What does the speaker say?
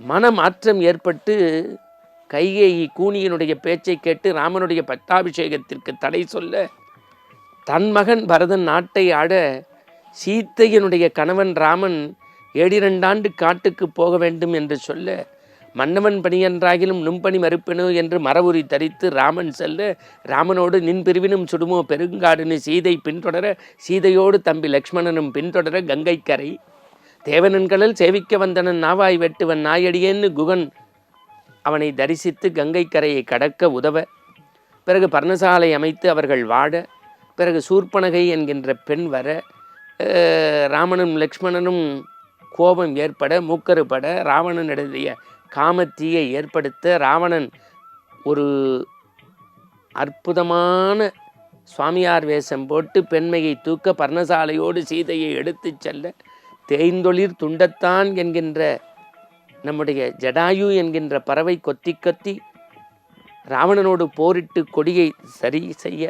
மனமாற்றம் ஏற்பட்டு கைகேயி கூனியனுடைய பேச்சை கேட்டு ராமனுடைய பட்டாபிஷேகத்திற்கு தடை சொல்ல தன் மகன் பரதன் நாட்டை ஆட சீத்தையனுடைய கணவன் ராமன் ஏழிரண்டாண்டு காட்டுக்கு போக வேண்டும் என்று சொல்ல மன்னவன் பணியன்றாகிலும் நும்பணி மறுப்பெனு என்று மரவுரி தரித்து ராமன் செல்ல ராமனோடு நின் பிரிவினும் சுடுமோ பெருங்காடுன்னு சீதை பின்தொடர சீதையோடு தம்பி லக்ஷ்மணனும் பின்தொடர கங்கைக்கரை தேவனன்களில் சேவிக்க வந்தனன் நாவாய் வெட்டுவன் நாயடியேன்னு குகன். அவனை தரிசித்து கங்கைக்கரையை கடக்க உதவ. பிறகு பர்ணசாலை அமைத்து அவர்கள் வாழ. பிறகு சூர்பனகை என்கின்ற பெண் வர. ராமனும் லக்ஷ்மணனும் கோபம் ஏற்பட மூக்கறுபட ராவணனிடைய காமத்தீயை ஏற்படுத்த ராவணன் ஒரு அற்புதமான சுவாமியார் வேஷம் போட்டு பெண்மையை தூக்க பர்ணசாலையோடு சீதையை எடுத்துச் செல்ல தேய்ந்தொளிர் துண்டத்தான் என்கின்ற நம்முடைய ஜடாயு என்கின்ற பறவை கொத்தி கொத்தி ராவணனோடு போரிட்டு கொடியை சரி செய்ய